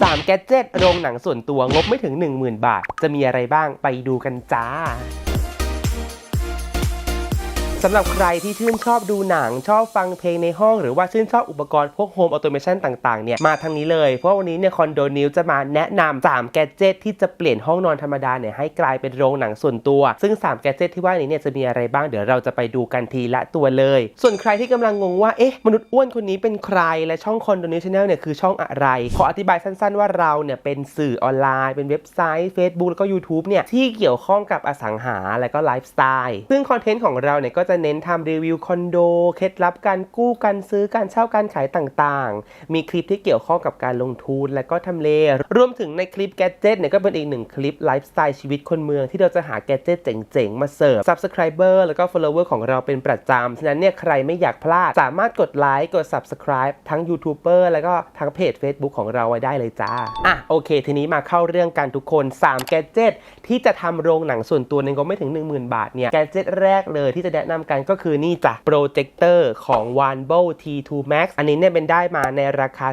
3 แกดเจ็ตโรงหนังส่วนตัวงบไม่ถึง 10,000 บาท จะมีอะไรบ้างไปดูกันจ้า สำหรับใครที่ชื่นชอบดูหนัง ชอบฟังเพลงในห้อง หรือว่าชื่นชอบอุปกรณ์พวกโฮมออโตเมชันต่างๆ เนี่ย มาทางนี้เลย เพราะวันนี้เนี่ยคอนโดนิวจะมาแนะนำ3แกดเจิตที่จะเปลี่ยนห้องนอนธรรมดาเนี่ยให้กลายเป็นโรงหนังส่วนตัว ซึ่ง 3 แกดเจิตที่ว่านี้เนี่ยจะมีอะไรบ้างเดี๋ยวเราจะไปดูกันทีละตัวเลย ส่วนใครที่กำลังงงว่าเอ๊ะมนุษย์อ้วนคนนี้เป็นใครและช่องคอนโดนิวชาแนลเนี่ยคือช่องอะไรขออธิบายสั้นๆว่าเราเนี่ยเป็นสื่อออนไลน์เป็นเว็บไซต์ Facebook แล้วก็ YouTube เนี่ยที่เกี่ยวข้องกับอสังหาและก็ไลฟ์สไตล์ซึ่งคอนเทนต์ของเราเนี่ยก็จะเน้นทำรีวิวคอนโด เคล็ดลับการกู้การซื้อการเช่าการขายต่างๆ มีคลิปที่เกี่ยวข้องกับการลงทุนและก็ทำเลรวมถึงในคลิปแกดเจิตเนี่ยก็เป็นอีกหนึ่งคลิปไลฟ์สไตล์ชีวิตคนเมืองที่เราจะหาแกดเจิตเจ๋งๆ มาเสิร์ฟ Subscriber แล้วก็ Follower ของเราเป็นประจำฉะนั้นเนี่ยใครไม่อยากพลาด สามารถกดไลค์กด Subscribe ทั้ง YouTuber แล้วก็ทั้งเพจ Facebook ของเราไว้ได้เลยจ้าอะโอเค ทีนี้มาเข้าเรื่องกันทุกคน3แกดเจิตที่จะทำโรงหนังส่วนตัวในงบไม่ถึง 10,000 บาทเนี่ยแกดเจิตแรกเลยที่จะแนะนำกันก็คือนี่จ้ะโปรเจคเตอร์ของ Wanbo T2 Max อันนี้เนี่ยเป็นได้มาในราคา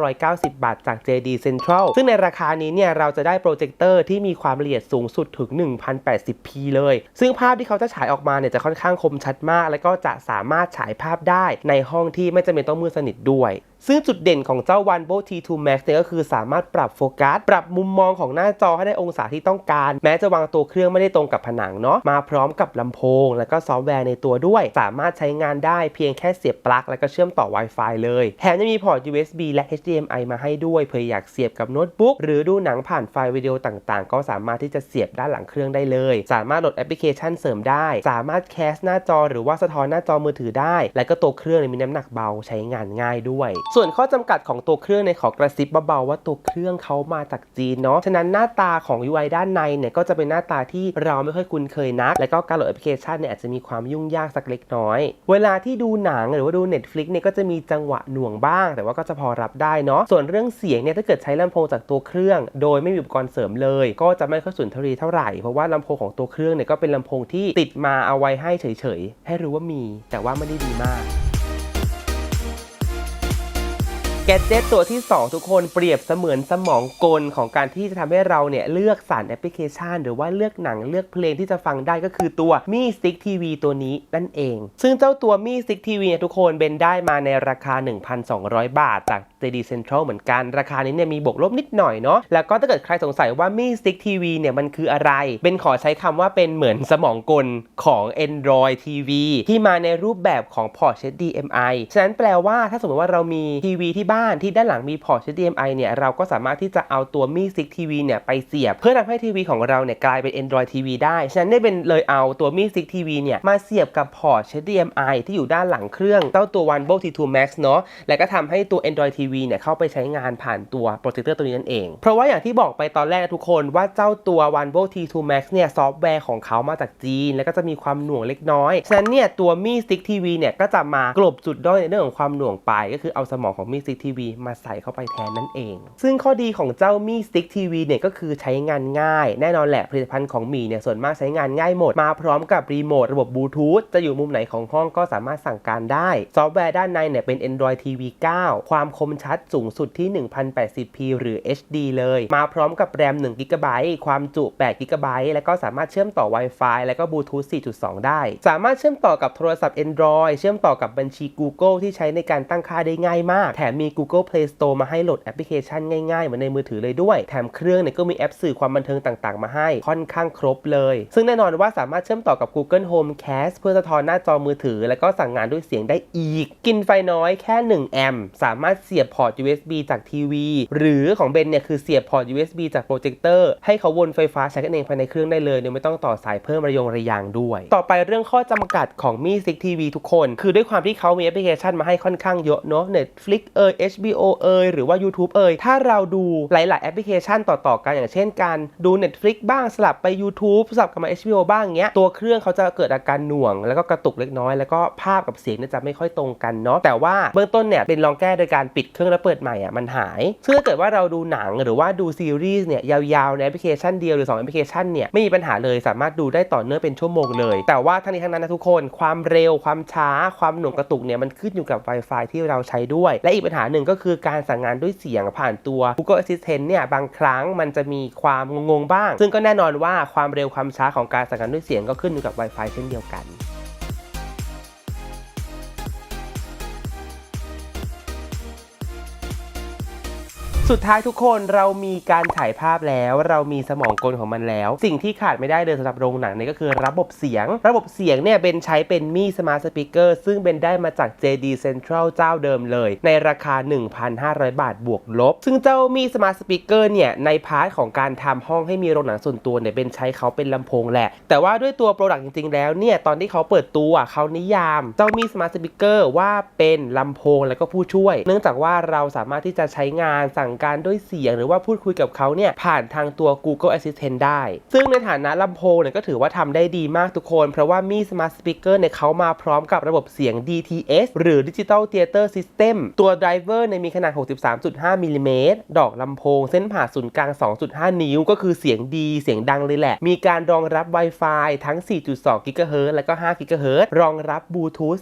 4,990 บาทจาก JD Central ซึ่งในราคานี้เนี่ยเราจะได้โปรเจคเตอร์ที่มีความละเอียดสูงสุดถึง 1080p เลย ซึ่งภาพที่เขาจะฉายออกมาเนี่ยจะค่อนข้างคมชัดมาก และก็จะสามารถฉายภาพได้ในห้องที่ไม่จำเป็นต้องมืดสนิทด้วยซึ่งจุดเด่นของเจ้า Wanbo T2 Max เนี่ยก็คือสามารถปรับโฟกัส ปรับมุมมองของหน้าจอให้ได้องศาที่ต้องการ แม้จะวางตัวเครื่องไม่ได้ตรงกับผนังเนาะ มาพร้อมกับลำโพง และก็ซอฟต์แวร์ในตัวด้วย สามารถใช้งานได้เพียงแค่เสียบปลั๊กและก็เชื่อมต่อ Wi-Fi เลย แถมยังมีพอร์ต USB และ HDMI มาให้ด้วยเผื่ออยากเสียบกับโน้ตบุ๊กหรือดูหนังผ่านไฟล์วิดีโอต่างๆ ก็สามารถที่จะเสียบด้านหลังเครื่องได้เลย สามารถโหลดแอปพลิเคชันเสริมได้ สามารถแคสหน้าจอหรือว่าสะท้อนหน้าจอมือถือได้ และก็ตัวเครื่องมีน้ำหนักเบาใช้งานง่ายด้วยส่วนข้อจำกัดของตัวเครื่องในขอกระซิบเบาๆว่าตัวเครื่องเขามาจากจีนเนาะฉะนั้นหน้าตาของ UI ด้านในเนี่ยก็จะเป็นหน้าตาที่เราไม่ค่อยคุ้นเคยนัก และก็การโหลดแอปพลิเคชันเนี่ยอาจจะมีความยุ่งยากสักเล็กน้อย เวลาที่ดูหนังหรือว่าดู Netflix เนี่ยก็จะมีจังหวะหน่วงบ้าง แต่ว่าก็จะพอรับได้เนาะส่วนเรื่องเสียงเนี่ยถ้าเกิดใช้ลำโพงจากตัวเครื่อง โดยไม่มีอุปกรณ์เสริมเลย ก็จะไม่ค่อยสุนทรีเท่าไหร่เพราะว่าลำโพงของตัวเครื่องเนี่ยก็เป็นลำโพงที่ติดมาเอาไว้ให้เฉยๆให้รู้ว่ามี แต่ว่าไม่ได้ดีมาก แกดเจ็ตตัวที่ 2 ทุกคนเปรียบเสมือนสมองกลของการที่จะทำให้เราเนี่ยเลือกสรรแอปพลิเคชัน หรือว่าเลือกหนังเลือกเพลงที่จะฟังได้ก็คือตัว Mi Stick TV ตัวนี้นั่นเอง ซึ่งเจ้าตัว Mi Stick TV เนี่ยทุกคนเป็นได้มาในราคา 1,200 บาท จาก JD Central เหมือนกัน ราคานี้เนี่ยมีบวกลบนิดหน่อยเนาะแล้วก็ถ้าเกิดใครสงสัยว่า Mi Stick TV เนี่ยมันคืออะไรเป็นขอใช้คำว่าเป็นเหมือนสมองกลของ Android TV ที่มาในรูปแบบของพอร์ต HDMI ฉะนั้นแปลว่าถ้าสมมติว่าเรามีทีวีที่บ้านที่ด้านหลังมีพอร์ต HDMI เนี่ยเราก็สามารถที่จะเอาตัว Mi Stick TV เนี่ยไปเสียบ เพื่อทำให้ทีวีของเราเนี่ยกลายเป็น Android TV ได้ ฉะนั้นได้เป็นเลยเอาตัว Mi Stick TV เนี่ยมาเสียบกับพอร์ต HDMI ที่อยู่ด้านหลังเครื่องเจ้าตัว One b o T2 Max เนาะและก็ทำให้ตัว Android TV เนี่ยเข้าไปใช้งานผ่านตัวโปรเจคเตอร์ตัวนี้นั่นเอง เพราะว่าอย่างที่บอกไปตอนแรกทุกคนว่าเจ้าตัว One b o T2 Max เนี่ยซอฟต์แวร์ของเขามาจากจีน แล้วก็จะมีความหน่วงเล็กน้อยฉะนั้นเนี่ยตัว Mi Stick TV เนี่ยก็จะมากลบจุดด้อยในเรื่องของความหน่วงไปก็คือเอาสมองของ Mi Stick TV มาใส่เข้าไปแทนนั่นเอง ซึ่งข้อดีของเจ้า Mi Stick TV เนี่ยก็คือใช้งานง่าย แน่นอนแหละผลิตภัณฑ์ของมีเนี่ยส่วนมากใช้งานง่ายหมด มาพร้อมกับรีโมทระบบบลูทูธจะอยู่มุมไหนของห้องก็สามารถสั่งการได้ ซอฟต์แวร์ด้านในเนี่ยเป็น Android TV 9 ความคมชัดสูงสุดที่ 1080p หรือ HD เลย มาพร้อมกับแรม1 g b ความจุ8 g b แล้วก็สามารถเชื่อมต่อ Wi-Fi แล้วก็บลูทูธ4.2 ได้ สามารถเชื่อมต่อกับโทรศัพท์ Android เชื่อมต่อกับบัญชี Google ที่ใช้ในการตั้งค่าได้ง่ายมาก แถมมี Google Play Store มาให้โหลดแอปพลิเคชันง่ายๆ เหมือนในมือถือเลยด้วย แถมเครื่องเนี่ยก็มีแอปสื่อความบันเทิงต่างๆ มาให้ค่อนข้างครบเลย ซึ่งแน่นอนว่าสามารถเชื่อมต่อกับ Google Homecast เพื่อสะท้อนหน้าจอมือถือ แล้วก็สั่งงานด้วยเสียงได้อีก กินไฟน้อยแค่ 1 แอมป์สามารถเสียบพอร์ต USB จากทีวี หรือของเบนเนี่ยคือเสียบพอร์ต USB จากโปรเจคเตอร์ให้เขาวนไฟฟ้าใช้กันเองภายในเครื่องได้เลยโดยไม่ต้องต่อสายเพิ่มระยงระยางด้วย ต่อไปเรื่องข้อจำกัดของ Mi Stick TV ทุกคน คือด้วยความที่เขามีแอปพลิเคชันมาให้ค่อนข้างเยอะเนาะ Netflix เอ่ย HBO เอยหรือว่า YouTube เอยถ้าเราดูหลาย ๆ แอปพลิเคชันต่อ ๆ กันอย่างเช่นการดู Netflix บ้างสลับไป YouTube สลับกับมา HBO บ้างเงี้ยตัวเครื่องเขาจะเกิดอาการหน่วง แล้วก็กระตุกเล็กน้อยแล้วก็ภาพกับเสียงจะไม่ค่อยตรงกันเนาะแต่ว่าเบื้องต้นเนี่ยเป็นลองแก้โดยการปิดเครื่องแล้วเปิดใหม่อะมันหายซึ่งถ้าเกิดว่าเราดูหนังหรือว่าดูซีรีส์เนี่ยยาวๆในแอปพลิเคชันเดียวหรือ2แอปพลิเคชันเนี่ยไม่มีปัญหาเลยสามารถดูได้ต่อเนื่องเป็นชั่วโมงเลย แต่ว่าทั้งนี้ทั้งนั้นนะทุกคนความเร็วความช้าความหน่วงกระตุกเนี่ยมันขึ้นอยู่กับ Wi-Fi ที่เราใช้ด้วย และอีกปัญหาหนึ่งก็คือการสั่งงานด้วยเสียงผ่านตัว Google Assistant เนี่ยบางครั้งมันจะมีความงงๆบ้าง ซึ่งก็แน่นอนว่าความเร็วความช้าของการสั่งงานด้วยเสียงก็ขึ้นอยู่กับ Wi-Fi เช่นเดียวกัน สุดท้ายทุกคนเรามีการถ่ายภาพแล้ว เรามีสมองกลของมันแล้ว สิ่งที่ขาดไม่ได้เลยสำหรับโรงหนังเนี่ยก็คือระบบเสียง ระบบเสียงเนี่ยเป็นใช้เป็นมีสมาร์ทสปีกเกอร์ซึ่งเป็นได้มาจาก JD Central เจ้าเดิมเลย ในราคา 1,500 บาทบวกลบ ซึ่งเจ้ามีสมาร์ทสปีกเกอร์เนี่ยในพาร์ทของการทำห้องให้มีโรงหนังส่วนตัวเนี่ยเป็นใช้เขาเป็นลำโพงแหละ แต่ว่าด้วยตัวโปรดักต์จริง ๆ แล้วเนี่ยตอนที่เขาเปิดตัวเขานิยาม เจ้ามีสมาร์ทสปีกเกอร์ว่าเป็นลำโพงแล้วก็ผู้ช่วย เนื่องจากว่าเราสามารถที่จะใช้งานสั่งการด้วยเสียงหรือว่าพูดคุยกับเขาเนี่ยผ่านทางตัว Google Assistant ได้ ซึ่งในฐานะลำโพงเนี่ยก็ถือว่าทำได้ดีมากทุกคน เพราะว่ามี Smart Speaker เนี่ยเขามาพร้อมกับระบบเสียง DTS หรือ Digital Theater System ตัวไดรเวอร์เนี่ยมีขนาด 63.5มิลลิเมตรดอกลำโพง เส้นผ่าศูนย์กลาง 2.5 นิ้ว ก็คือเสียงดี เสียงดังเลยแหละ มีการรองรับ Wi-Fi ทั้ง 4.2 GHz และก็ 5 GHz รองรับบลูทูธ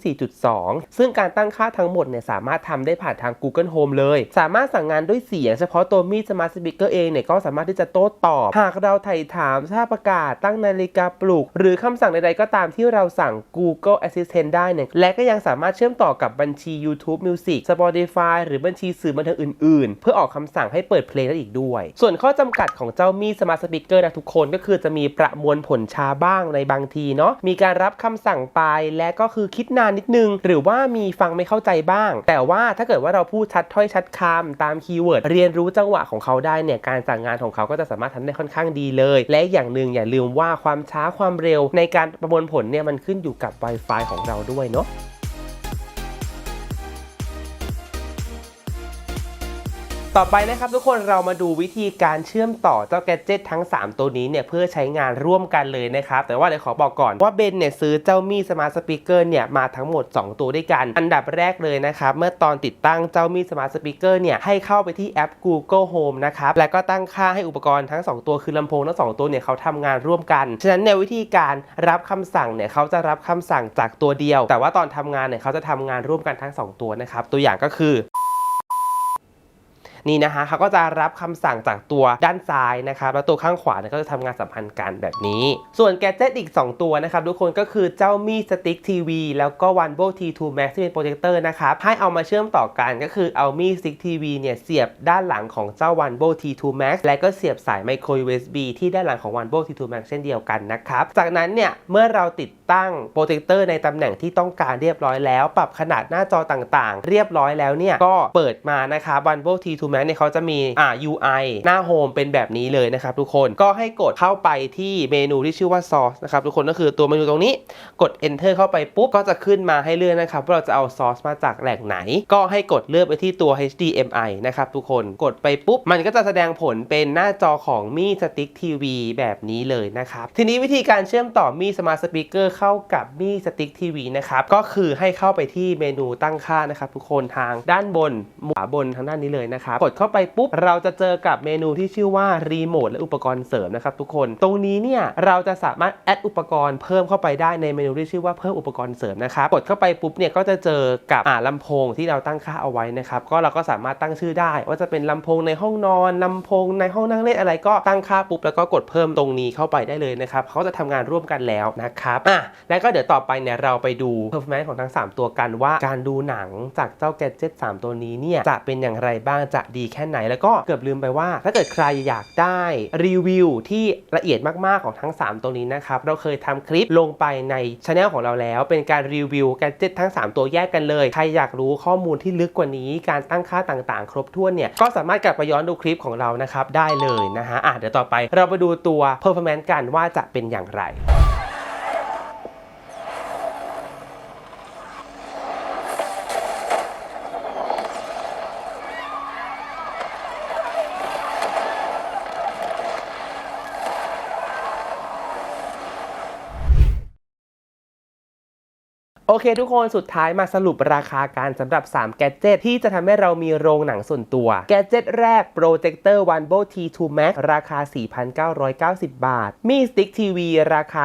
4.2 ซึ่งการตั้งค่าทั้งหมดเนี่ยสามารถทำได้ผ่านทาง Google Home เลย สามารถสั่งงานด้วยเสียงยง เฉพาะตัวมี Smart Speaker เองเนี่ยก็สามารถที่จะโต้ตอบ หากเราไถ่ถามสภาพอากาศตั้งนาฬิกาปลุก หรือคำสั่งใดๆก็ตามที่เราสั่ง Google Assistant ได้เนี่ยและก็ยังสามารถเชื่อมต่อกับบัญชี YouTube Music Spotify หรือบัญชีสื่อบันเทิงอื่นๆ เพื่อออกคำสั่งให้เปิดเพลงได้อีกด้วย ส่วนข้อจำกัดของเจ้ามี Smart Speaker นะทุกคนก็คือจะมีประมวลผลช้าบ้างในบางทีเนาะมีการรับคำสั่งไปและก็คือคิดนานนิดนึง หรือว่ามีฟังไม่เข้าใจบ้าง แต่ว่าถ้าเกิดว่าเราพูดชัดถ้อยชัดคำตามคีย์เวิร์ดเรียนรู้จังหวะของเขาได้เนี่ยการสั่งงานของเขาก็จะสามารถทำได้ค่อนข้างดีเลย และอย่างหนึ่งอย่าลืมว่าความช้าความเร็วในการประมวลผลเนี่ยมันขึ้นอยู่กับ Wi-Fi ของเราด้วยเนาะ ต่อไปนะครับทุกคนเรามาดูวิธีการเชื่อมต่อเจ้าแกจิตทั้ง 3 ตัวนี้เนี่ยเพื่อใช้งานร่วมกันเลยนะครับ แต่ว่าเดี๋ยวขอบอกก่อนว่าเบนเนี่ยซื้อเจ้ามีสมาร์ทสปีกเกอร์เนี่ยมาทั้งหมด 2 ตัวด้วยกัน อันดับแรกเลยนะครับ เมื่อตอนติดตั้งเจ้ามีสมาร์ทสปีกเกอร์เนี่ยให้เข้าไปที่แอป Google Home นะครับ แล้วก็ตั้งค่าให้อุปกรณ์ทั้ง 2 ตัวคือลำโพงทั้ง 2 ตัวเนี่ยเขาทำงานร่วมกัน ฉะนั้นในวิธีการรับคำสั่งเนี่ยเขาจะรับคำสั่งจากตัวเดียว แต่ว่าตอนทำงานเนี่ยเขาจะทำงานร่วมกันทั้งสองตัวนะครับตัวอย่างก็คือ นี่นะคะเขาก็จะรับคำสั่งจากตัวด้านซ้ายนะครับแล้วตัวข้างขวาเนี่ยก็จะทำงานสัมพันธ์กันแบบนี้ ส่วนแกดเจิตอีก 2 ตัวนะครับทุกคนก็คือเจ้ามีสติ๊กทีวีแล้วก็ o n e b o T2 Max ที่เป็นโปรเจคเตอร์นะครับให้เอามาเชื่อมต่อกันก็คือเอามีสติ๊กทีวีเนี่ยเสียบด้านหลังของเจ้า o n e b o T2 Max และก็เสียบสายไมโคร USB ที่ด้านหลังของ o n e b o T2 Max เช่นเดียวกันนะครับจากนั้นเนี่ยเมื่อเราติดตั้งโปรเจคเตอร์ในตำแหน่งที่ต้องการเรียบร้อยแล้ว ปรับขนาดหน้าจอต่างๆ เรียบร้อยแล้วเนี่ยก็เปิดมานะครับ o n e b o T2 Max เนี่ยเขาจะมีอ่า UI หน้าโฮมเป็นแบบนี้เลยนะครับทุกคนก็ให้กดเข้าไปที่เมนูที่ชื่อว่า Source นะครับทุกคนก็คือตัวเมนูตรงนี้กด Enter เข้าไปปุ๊บก็จะขึ้นมาให้เลือกนะครับว่าเราจะเอา Source มาจากแหล่งไหน ก็ให้กดเลือกไปที่ตัว HDMI นะครับทุกคนกดไปปุ๊บ มันก็จะแสดงผลเป็นหน้าจอของมีสติ๊กทีวีแบบนี้เลยนะครับทีนี้วิธีการเชื่อมต่อมีสมาร์ทสปีกเกอร์เข้ากับมีสติ๊กทีวีนะครับก็คือให้เข้าไปที่เมนูตั้งค่านะครับทุกคนทางด้านบนขวาบนทางด้านนี้เลยนะครับกดเข้าไปปุ๊บ เราจะเจอกับเมนูที่ชื่อว่ารีโมทและอุปกรณ์เสริมนะครับทุกคน ตรงนี้เนี่ยเราจะสามารถแอดอุปกรณ์เพิ่มเข้าไปได้ในเมนูที่ชื่อว่าเพิ่มอุปกรณ์เสริมนะครับกดเข้าไปปุ๊บเนี่ยก็จะเจอกับอ่าลำโพงที่เราตั้งค่าเอาไว้นะครับก็เราก็สามารถตั้งชื่อได้ ว่าจะเป็นลำโพงในห้องนอนลำโพงในห้องนั่งเล่นอะไรก็ตั้งค่าปุ๊บแล้วก็กดเพิ่มตรงนี้เข้าไปได้เลยนะครับเขาจะทำงานร่วมกันแล้วนะครับอะแล้วก็เดี๋ยวต่อไปเนี่ยเราไปดู performance ของทั้ง 3 ตัวกันว่า การดูหนังจากเจ้าแกจิต3ตัวนี้เนี่ยจะเป็นอย่างไรบ้างจะดีแค่ไหน แล้วก็เกือบลืมไปว่า ถ้าเกิดใครอยากได้รีวิวที่ละเอียดมากๆของทั้ง 3 ตัวนี้นะครับ เราเคยทำคลิปลงไปในช anel ของเราแล้ว เป็นการรีวิวแกจิตทั้ง 3 ตัวแยกกันเลย ใครอยากรู้ข้อมูลที่ลึกกว่านี้ การตั้งค่าต่างๆ ครบถ้วนเนี่ย ก็สามารถกลับไปย้อนดูคลิปของเรานะครับ ได้เลยนะฮะอะเดี๋ยวต่อไป เราไปดูตัว performance กันว่าจะเป็นอย่างไร โอเคทุกคนสุดท้ายมาสรุปราคาการสำหรับ 3 แกดเจตที่จะทำให้เรามีโรงหนังส่วนตัว แกดเจตแรก Projector Vanvo T2 Max ราคา 4,990 บาท มี Stick TV ราคา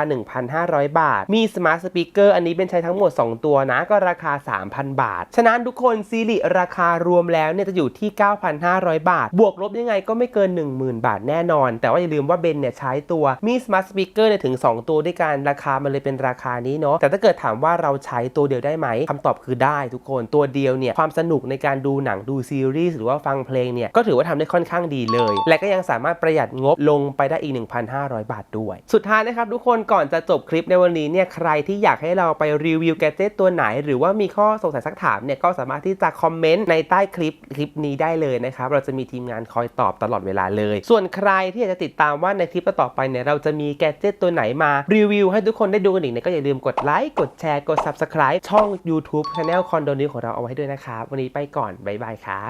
1,500 บาท มี Smart Speaker อันนี้เป็นใช้ทั้งหมด 2 ตัวนะ ก็ราคา 3,000 บาท ฉะนั้นทุกคนซีรีราคารวมแล้วเนี่ยจะอยู่ที่ 9,500 บาท บวกลบยังไงก็ไม่เกิน 10,000 บาทแน่นอน แต่ว่าอย่าลืมว่าเบนเนี่ยใช้ตัวมี Smart Speaker เนี่ยถึง 2 ตัวด้วยกันราคามันเลยเป็นราคานี้เนาะแต่ถ้าเกิดถามว่าเราใช้ตัวเดียวได้ไหมคำตอบคือได้ทุกคนตัวเดียวเนี่ยความสนุกในการดูหนังดูซีรีส์หรือว่าฟังเพลงเนี่ยก็ถือว่าทำได้ค่อนข้างดีเลย และก็ยังสามารถประหยัดงบลงไปได้อีก 1,500 บาทด้วย สุดท้ายนะครับทุกคนก่อนจะจบคลิปในวันนี้เนี่ยใครที่อยากให้เราไปรีวิวแกดเจตตัวไหน หรือว่ามีข้อสงสัยสักถามเนี่ยก็สามารถที่จะคอมเมนต์ในใต้คลิปคลิปนี้ได้เลยนะครับเราจะมีทีมงานคอยตอบตลอดเวลาเลย ส่วนใครที่อยากจะติดตามว่าในคลิปต่อไปเนี่ยเราจะมีแกดเจตตัวไหนมารีวิวให้ทุกคนได้ดูกันอีกเนี่ยก็อย่าลืมกดไลค์กดแชร์กด subscribe ช่อง YouTube Channel คอนโดนิวของเราเอาไว้ด้วยนะครับ วันนี้ไปก่อน บ๊ายบายครับ